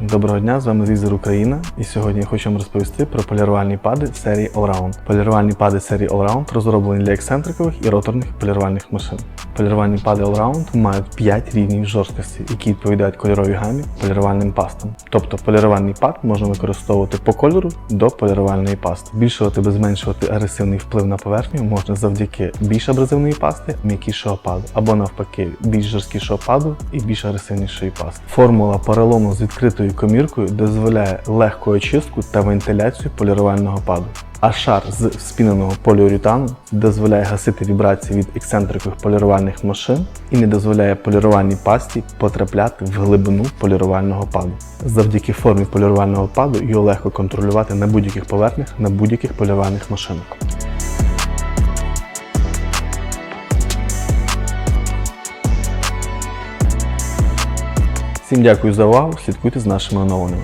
Доброго дня, з вами Візер Україна, і сьогодні я хочу вам розповісти про полірувальні пади серії Allround. Полірувальні пади серії Allround розроблені для ексцентрикових і роторних полірувальних машин. Полірувальні пади Allround мають 5 рівнів жорсткості, які відповідають кольоровій гамі полірувальним пастам. Тобто полірувальний пад можна використовувати по кольору до полірувальної пасти. Збільшувати або зменшувати агресивний вплив на поверхню можна завдяки більш абразивної пасти, м'якішого паду, або навпаки, більш жорсткішого паду і більш агресивнішої пасти. Формула поролону з відкритою коміркою дозволяє легку очистку та вентиляцію полірувального паду. А шар з спіненого поліуретану дозволяє гасити вібрації від ексцентрикових полірувальних машин і не дозволяє полірувальній пасті потрапляти в глибину полірувального паду. Завдяки формі полірувального паду його легко контролювати на будь-яких поверхнях на будь-яких полірувальних машинах. Всім дякую за увагу. Слідкуйте з нашими оновленнями.